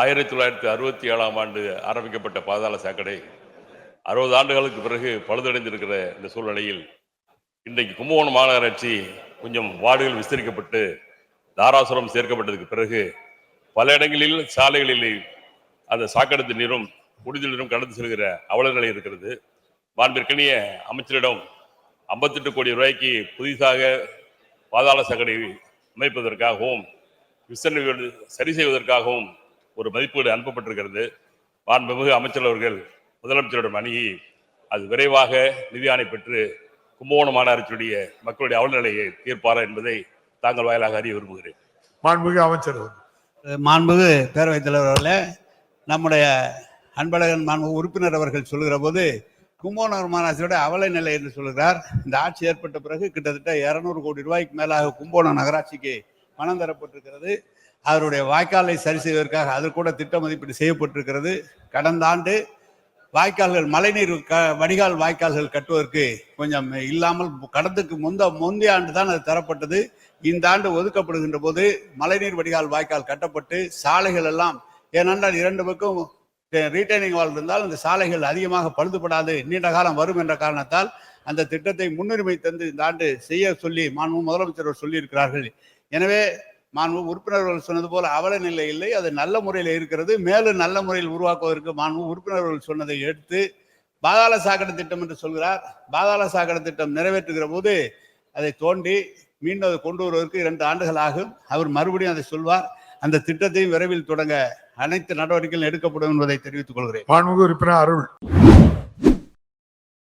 ஆயிரத்தி தொள்ளாயிரத்தி அறுபத்தி ஏழாம் ஆண்டு ஆரம்பிக்கப்பட்ட பாதாள சாக்கடை அறுபது ஆண்டுகளுக்கு பிறகு பழுதடைந்திருக்கிற இந்த சூழ்நிலையில் இன்றைக்கு கும்பகோணம் மாநகராட்சி கொஞ்சம் வார்டுகள் விஸ்தரிக்கப்பட்டு தாராசுரம் சேர்க்கப்பட்டதுக்கு பிறகு பல இடங்களில் சாலைகளில் அந்த சாக்கடை நீரும் குடிநீர் நீரும் கடந்து செல்கிற அவல நிலை இருக்கிறது. மாண்பிற்கனிய அமைச்சரிடம் ஐம்பத்தெட்டு கோடி ரூபாய்க்கு புதிதாக பாதாள சாக்கடை அமைப்பதற்காகவும் விசாரணை சரி செய்வதற்காகவும் ஒரு மதிப்பீடு அனுப்பப்பட்டிருக்கிறது. மாண்புமிகு அமைச்சர் அவர்கள் முதலமைச்சரிடம் அணுகி அது விரைவாக நிதியானை பெற்று கும்பகோணம் மாநகராட்சியுடைய மக்களுடைய அவலநிலையை தீர்ப்பாரா என்பதை தாங்கள் வாயிலாக அறிய விரும்புகிறேன். மாண்புமிகு அமைச்சர். மாண்புமிகு பேரவைத் தலைவர் அவர்களே நம்முடைய அன்பழகன் மாண்பு உறுப்பினர் அவர்கள் சொல்லுகிற போது கும்பகோணம் மாநகராட்சியோட அவல நிலை என்று சொல்கிறார் இந்த ஆட்சி ஏற்பட்ட பிறகு கிட்டத்தட்ட இருநூறு கோடி ரூபாய்க்கு மேலாக கும்பகோணம் நகராட்சிக்கு பணம் தரப்பட்டிருக்கிறது. அவருடைய வாய்க்காலை சரி செய்வதற்காக அது கூட திட்ட மதிப்பீடு செய்யப்பட்டிருக்கிறது. கடந்த ஆண்டு வாய்க்கால்கள் மழைநீர் க வடிகால் வாய்க்கால்கள் கட்டுவதற்கு கொஞ்சம் இல்லாமல் கடந்துக்கு முந்த முந்தைய ஆண்டு தான் அது தரப்பட்டது. இந்த ஆண்டு ஒதுக்கப்படுகின்ற போது மழைநீர் வடிகால் வாய்க்கால் கட்டப்பட்டு சாலைகள் எல்லாம் ஏனென்றால் இரண்டு பக்கம் ரீட்டைனிங் வால் இருந்தால் அந்த சாலைகள் அதிகமாக பழுதுபடாது நீண்ட காலம் வரும் என்ற காரணத்தால் அந்த திட்டத்தை முன்னுரிமை தந்து இந்த ஆண்டு செய்ய சொல்லி மாண்பு முதலமைச்சர் சொல்லியிருக்கிறார்கள். எனவே மாண்பு உறுப்பினர்கள் சொன்னது போல அவல நிலை இல்லை. அது நல்ல முறையில் இருக்கிறது. மேலும் நல்ல முறையில் உருவாக்குவதற்கு மாண்பு உறுப்பினர்கள் சொன்னதை எடுத்து பாதாள சாக்கடை திட்டம் என்று சொல்கிறார். பாதாள சாக்கடை திட்டம் நிறைவேற்றுகிற போது அதை தோண்டி மீண்டும் அதை கொண்டு வருவதற்கு இரண்டு ஆண்டுகள் ஆகும். அவர் மறுபடியும் அதை சொல்வார். அந்த திட்டத்தையும் விரைவில் தொடங்க அனைத்து நடவடிக்கைகளும் எடுக்கப்படும் என்பதை தெரிவித்துக் கொள்கிறேன். மாண்புமிகு உறுப்பினர் அருள்.